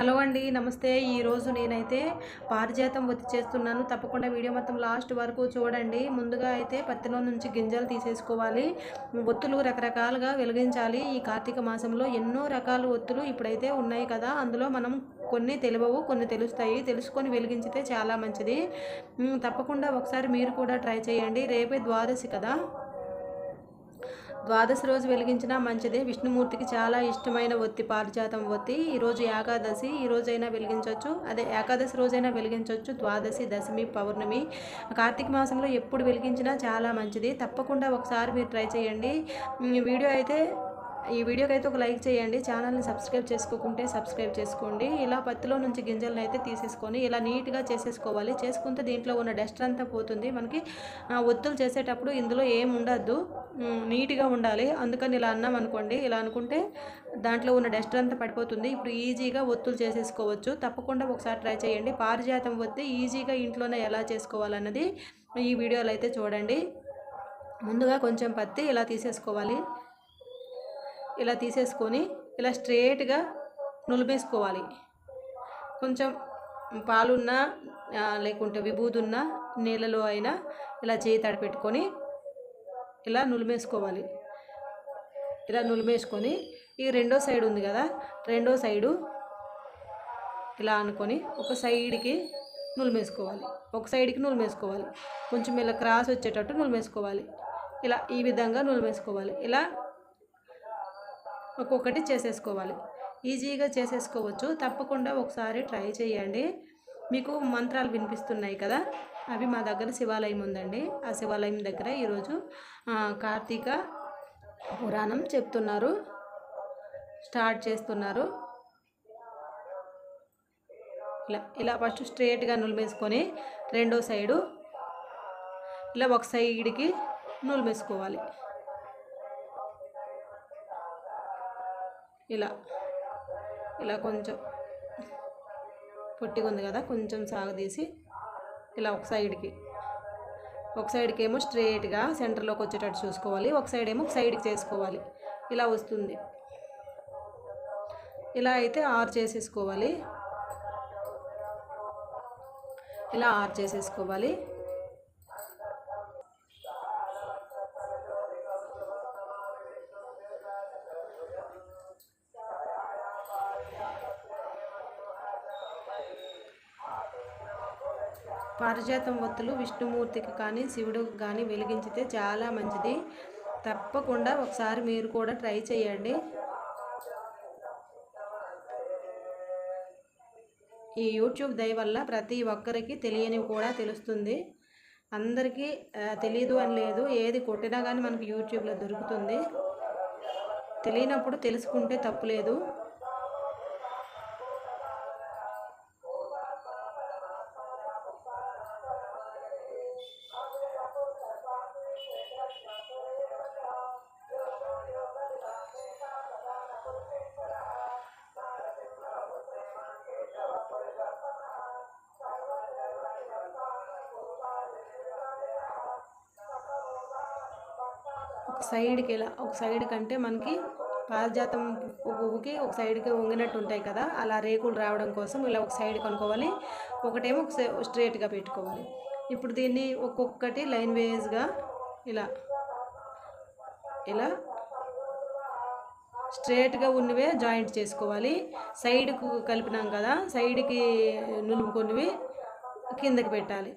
Hello అండి నమస్తే. ఈరోజు నేనైతే పారిజాతం ఒత్తి చేస్తున్నాను. తప్పకుండా వీడియో మొత్తం లాస్ట్ వరకు చూడండి. ముందుగా అయితే పత్తిలో నుంచి గింజలు తీసేసుకోవాలి. ఒత్తులు రకరకాలుగా వెలిగించాలి. ఈ కార్తీక మాసంలో ఎన్నో రకాల ఒత్తులు ఇప్పుడైతే ఉన్నాయి కదా. అందులో మనం కొన్ని తెలియవు కొన్ని తెలుస్తాయి. తెలుసుకొని వెలిగించితే చాలా మంచిది. తప్పకుండా ఒకసారి మీరు కూడా ట్రై చేయండి. రేపే ద్వాదశి కదా. ద్వాదశి రోజు వెలిగించినా మంచిదే. విష్ణుమూర్తికి చాలా ఇష్టమైన ఒత్తి పారిజాతం ఒత్తి. ఈరోజు ఏకాదశి ఈ రోజైనా వెలిగించవచ్చు అదే ఏకాదశి రోజైనా వెలిగించవచ్చు ద్వాదశి దశమి పౌర్ణమి. కార్తీక మాసంలో ఎప్పుడు వెలిగించినా చాలా మంచిది. తప్పకుండా ఒకసారి మీరు ట్రై చేయండి. వీడియో అయితే ఈ వీడియోకి అయితే ఒక లైక్ చేయండి. ఛానల్ని సబ్స్క్రైబ్ చేసుకోకుంటే సబ్స్క్రైబ్ చేసుకోండి. ఇలా పత్తిలో నుంచి గింజలను అయితే తీసేసుకొని ఇలా నీట్గా చేసేసుకోవాలి. చేసుకుంటే దీంట్లో ఉన్న డస్ట్ అంతా పోతుంది. మనకి ఒత్తులు చేసేటప్పుడు ఇందులో ఏం ఉండద్దు. నీట్గా ఉండాలి. అందుకని ఇలా అన్నాం అనుకోండి. ఇలా అనుకుంటే దాంట్లో ఉన్న డస్ట్ అంతా పడిపోతుంది. ఇప్పుడు ఈజీగా ఒత్తులు చేసేసుకోవచ్చు. తప్పకుండా ఒకసారి ట్రై చేయండి. పారిజాతం ఒత్తి ఈజీగా ఇంట్లోనే ఎలా చేసుకోవాలన్నది ఈ వీడియోలో అయితే చూడండి. ముందుగా కొంచెం పత్తి ఇలా తీసేసుకోవాలి. ఇలా తీసేసుకొని ఇలా స్ట్రేట్గా నులిపేసుకోవాలి. కొంచెం పాలున్నా లేకుంటే విభూదున్న నీళ్ళలో అయినా ఇలా చేయి తడిపెట్టుకొని ఇలా నులిమేసుకోవాలి ఇలా నులిమేసుకొని ఈ రెండో సైడ్ ఉంది కదా రెండో సైడు ఇలా అనుకొని ఒక సైడ్కి నులిమేసుకోవాలి ఒక సైడ్కి నులిమేసుకోవాలి కొంచెం ఇలా క్రాస్ వచ్చేటట్టు నులిమేసుకోవాలి ఇలా ఈ విధంగా నులిమేసుకోవాలి ఇలా ఒక్కొక్కటి చేసేసుకోవాలి. ఈజీగా చేసేసుకోవచ్చు. తప్పకుండా ఒకసారి ట్రై చేయండి. మీకు మంత్రాలు వినిపిస్తున్నాయి కదా? అవి మా దగ్గర శివాలయం ఉందండి. ఆ శివాలయం దగ్గర ఈరోజు కార్తీక పురాణం చెప్తున్నారు. స్టార్ట్ చేస్తున్నారు. ఇలా ఇలా ఫస్ట్ స్ట్రేట్గా నులిమేసుకొని రెండో సైడు ఇలా ఒక సైడ్కి నులిమేసుకోవాలి ఇలా ఇలా కొంచెం పొట్టిగా ఉంది కదా కొంచెం సాగదీసి ఇలా ఒక సైడ్కి. ఒక సైడ్కి ఏమో స్ట్రేట్గా సెంటర్లోకి వచ్చేటట్టు చూసుకోవాలి ఒక సైడ్ ఏమో ఒక సైడ్కి చేసుకోవాలి. ఇలా వస్తుంది. ఇలా అయితే ఆర్ చేసేసుకోవాలి. ఇలా ఆర్ చేసేసుకోవాలి. పారిజాతం ఒత్తులు విష్ణుమూర్తికి కానీ శివుడికి కానీ వెలిగించితే చాలా మంచిది. తప్పకుండా ఒకసారి మీరు కూడా ట్రై చేయండి. ఈ యూట్యూబ్ దయ వల్ల ప్రతి ఒక్కరికి తెలియనివి కూడా తెలుస్తుంది. అందరికీ తెలియదు అని లేదు. ఏది కొట్టినా కానీ మనకు యూట్యూబ్లో దొరుకుతుంది. తెలియనప్పుడు తెలుసుకుంటే తప్పులేదు సైడ్కి ఇలా ఒక సైడ్ కంటే మనకి పారిజాతం పువ్వుకి ఒక సైడ్కి వంగినట్టు ఉంటాయి కదా అలా రేకులు రావడం కోసం ఇలా ఒక సైడ్ కొనుక్కోవాలి. ఒకటేమో ఒక స్ట్రేట్గా పెట్టుకోవాలి. ఇప్పుడు దీన్ని ఒక్కొక్కటి లైన్ వేజ్గా ఇలా ఇలా స్ట్రేట్గా ఉన్నవే జాయింట్ చేసుకోవాలి. సైడ్కు కలిపినాం కదా సైడ్కి నులుముకొనివి కిందకి పెట్టాలి.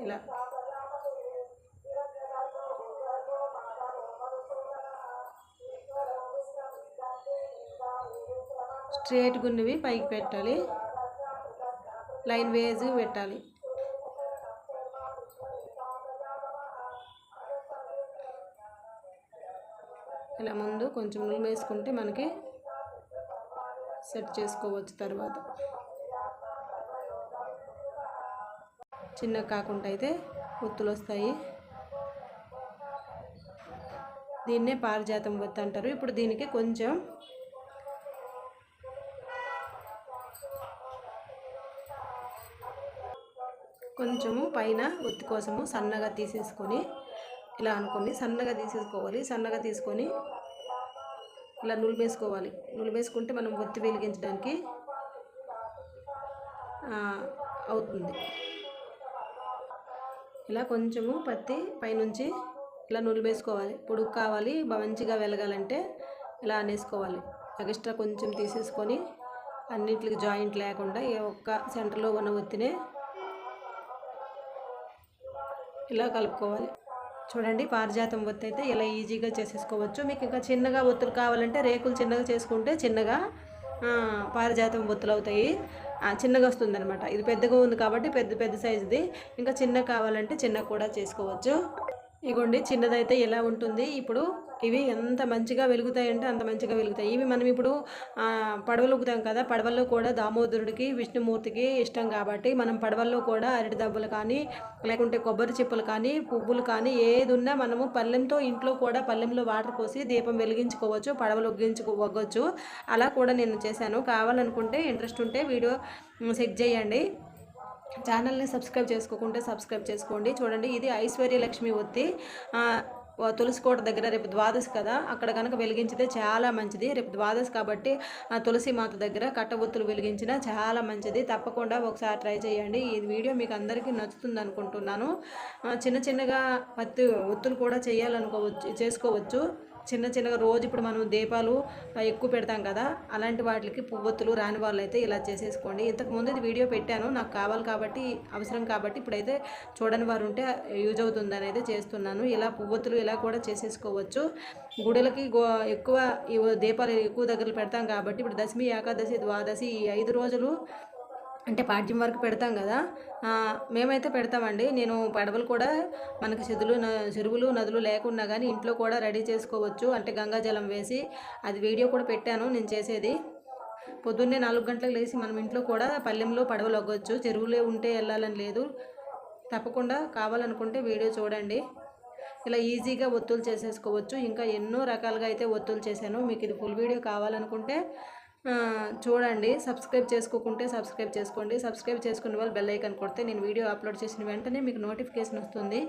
ఇలా. స్ట్రేట్ గున్నవి పైకి పెట్టాలి. లైన్ వేజ్ పెట్టాలి. ఇలా ముందు కొంచెం నూనె వేసుకుంటే మనకి సెట్ చేసుకోవచ్చు తర్వాత. చిన్న కాకుండా అయితే ఒత్తులు వస్తాయి. దీన్నే పారిజాతం ఒత్తి అంటారు. ఇప్పుడు దీనికి కొంచెం కొంచెము పైన ఒత్తి కోసము సన్నగా తీసేసుకొని ఇలా అనుకొని సన్నగా తీసేసుకోవాలి. సన్నగా తీసుకొని ఇలా నులిమేసుకోవాలి నులిమేసుకుంటే మనం ఒత్తి వెలిగించడానికి అవుతుంది. ఇలా కొంచెము పత్తి పైనుంచి ఇలా నులిమేసుకోవాలి పొడుగు కావాలి మంచిగా వెలగాలంటే ఇలా అనేసుకోవాలి. ఎక్స్ట్రా కొంచెం తీసేసుకొని అన్నింటికి జాయింట్ లేకుండా ఏ ఒక్క సెంటర్లో ఉన్న ఒత్తినే ఇలా కలుపుకోవాలి. చూడండి పారిజాతం ఒత్తి అయితే ఇలా ఈజీగా చేసేసుకోవచ్చు. మీకు ఇంకా చిన్నగా ఒత్తులు కావాలంటే రేకులు చిన్నగా చేసుకుంటే చిన్నగా పారిజాతం ఒత్తులు అవుతాయి. చిన్నగా వస్తుంది అనమాట ఇది పెద్దగా ఉంది కాబట్టి పెద్ద పెద్ద సైజుది. ఇంకా చిన్న కావాలంటే చిన్న కూడా చేసుకోవచ్చు. ఇగోండి చిన్నదైతే ఎలా ఉంటుంది. ఇప్పుడు ఇవి ఎంత మంచిగా వెలుగుతాయంటే అంత మంచిగా వెలుగుతాయి. ఇవి మనం ఇప్పుడు పడవలు ఊగుతాం కదా పడవల్లో కూడా దామోదరుడికి విష్ణుమూర్తికి ఇష్టం కాబట్టి మనం పడవల్లో కూడా అరటి దబ్బలు కానీ లేకుంటే కొబ్బరి చిప్పలు కానీ పువ్వులు కానీ ఏది ఉన్నా మనము పళ్ళెంతో ఇంట్లో కూడా పల్లెంలో వాటర్ పోసి దీపం వెలిగించుకోవచ్చు పడవలు ఒగ్గించుకో ఒగ్గొచ్చు అలా కూడా నేను చేశాను. కావాలనుకుంటే ఇంట్రెస్ట్ ఉంటే వీడియో సెట్ చేయండి. ఛానల్ని సబ్స్క్రైబ్ చేసుకోకుంటే సబ్స్క్రైబ్ చేసుకోండి. చూడండి ఇది ఐశ్వర్యలక్ష్మి ఒత్తి తులసి కోట దగ్గర రేపు ద్వాదశి కదా అక్కడ కనుక వెలిగించితే చాలా మంచిది. రేపు ద్వాదశి కాబట్టి ఆ తులసి మాత దగ్గర కట్ట ఒత్తులు చాలా మంచిది. తప్పకుండా ఒకసారి ట్రై చేయండి. ఈ వీడియో మీకు అందరికీ నచ్చుతుంది అనుకుంటున్నాను. చిన్న చిన్నగా పత్తి ఒత్తులు కూడా చేయాలనుకోవచ్చు చేసుకోవచ్చు. చిన్న చిన్నగా రోజు ఇప్పుడు మనం దీపాలు ఎక్కువ పెడతాం కదా అలాంటి వాటికి పువ్వొత్తులు రాని వాళ్ళు అయితే ఇలా చేసేసుకోండి. ఇంతకు ముందు ఇది వీడియో పెట్టాను నాకు కావాలి కాబట్టి అవసరం కాబట్టి ఇప్పుడైతే చూడని వారు ఉంటే యూజ్ అవుతుంది అనేది చేస్తున్నాను. ఇలా పువ్వొత్తులు ఇలా కూడా చేసేసుకోవచ్చు. గుడులకి గో ఎక్కువ దీపాలు ఎక్కువ దగ్గర పెడతాం కాబట్టి ఇప్పుడు దశమి ఏకాదశి ద్వాదశి ఈ ఐదు రోజులు అంటే పాడ్యం వరకు పెడతాం కదా మేమైతే పెడతామండి. నేను పడవలు కూడా మనకి చెదులు న- చెరువులు నదులు లేకున్నా కానీ ఇంట్లో కూడా రెడీ చేసుకోవచ్చు. అంటే గంగాజలం వేసి అది వీడియో కూడా పెట్టాను నేను చేసేది. పొద్దున్నే నాలుగు గంటలకు లేచి మనం ఇంట్లో కూడా పల్లెంలో పడవలు అవ్వచ్చు. చెరువులే ఉంటే వెళ్ళాలని లేదు. తప్పకుండా కావాలనుకుంటే వీడియో చూడండి. ఇలా ఈజీగా ఒత్తులు చేసేసుకోవచ్చు. ఇంకా ఎన్నో రకాలుగా అయితే ఒత్తులు చేశాను. మీకు ఇది ఫుల్ వీడియో కావాలనుకుంటే చూడండి. సబ్స్క్రైబ్ చేసుకోకుంటే సబ్స్క్రైబ్ చేసుకోండి. సబ్స్క్రైబ్ చేసుకునే వాళ్ళు బెల్ ఐకాన్ కొడితే నేను వీడియో అప్లోడ్ చేసిన వెంటనే మీకు నోటిఫికేషన్ వస్తుంది.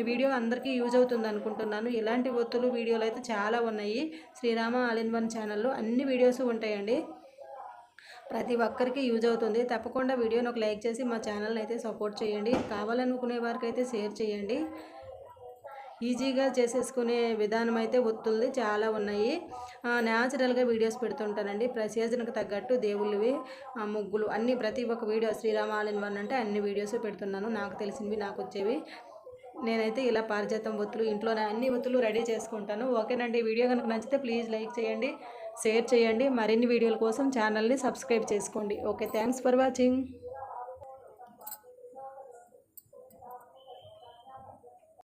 ఈ వీడియో అందరికీ యూజ్ అవుతుంది అనుకుంటున్నాను. ఇలాంటి ఒత్తులు వీడియోలు అయితే చాలా ఉన్నాయి. శ్రీరామ ఆల్ ఇన్ వన్ ఛానల్లో అన్ని వీడియోస్ ఉంటాయండి. ప్రతి ఒక్కరికి యూజ్ అవుతుంది. తప్పకుండా వీడియోని ఒక లైక్ చేసి మా ఛానల్ని అయితే సపోర్ట్ చేయండి. కావాలనుకునే వారికి అయితే షేర్ చేయండి. ఈజీగా చేసేసుకునే విధానం అయితే ఒత్తులది చాలా ఉన్నాయి. న్యాచురల్గా వీడియోస్ పెడుతుంటానండి. ప్రసీజన్కి తగ్గట్టు దేవుళ్ళవి ముగ్గులు అన్ని ప్రతి ఒక్క వీడియో శ్రీరామాలయం వన్ అంటే అన్ని వీడియోస్ పెడుతున్నాను. నాకు తెలిసినవి నాకు వచ్చేవి. నేనైతే ఇలా పారిజాతం ఒత్తులు ఇంట్లోనే అన్ని ఒత్తులు రెడీ చేసుకుంటాను. ఓకేనండి వీడియో కనుక నచ్చితే ప్లీజ్ లైక్ చేయండి షేర్ చేయండి. మరిన్ని వీడియోల కోసం ఛానల్ని సబ్స్క్రైబ్ చేసుకోండి. Okay thanks for watching.